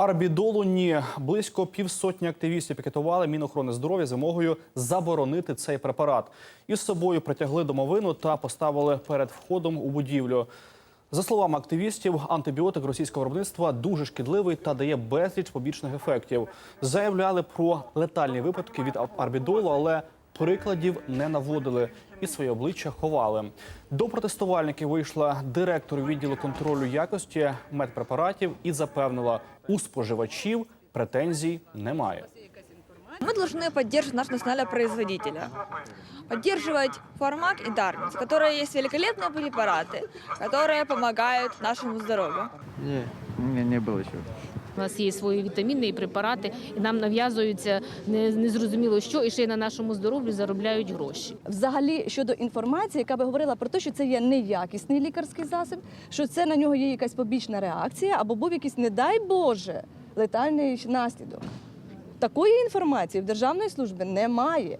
Арбідолу ні. Близько півсотні активістів пікетували Мінохорони здоров'я з вимогою заборонити цей препарат. Із собою притягли домовину та поставили перед входом у будівлю. За словами активістів, антибіотик російського виробництва дуже шкідливий та дає безліч побічних ефектів. Заявляли про летальні випадки від арбідолу, але прикладів не наводили і своє обличчя ховали. До протестувальників вийшла директор відділу контролю якості медпрепаратів і запевнила, у споживачів претензій немає. Мы должны поддерживать нашего национального производителя. Поддерживать Фармак и Дарвинс, которые есть великолепные препараты, которые помогают нашему здоровью. Не, не, не было еще. У нас є свої вітаміни і препарати, і нам нав'язуються незрозуміло що, і ще й на нашому здоров'ю заробляють гроші. Взагалі щодо інформації, яка би говорила про те, що це є неякісний лікарський засіб, що це на нього є якась побічна реакція, або був якийсь, не дай Боже, летальний наслідок. Такої інформації в державної служби немає.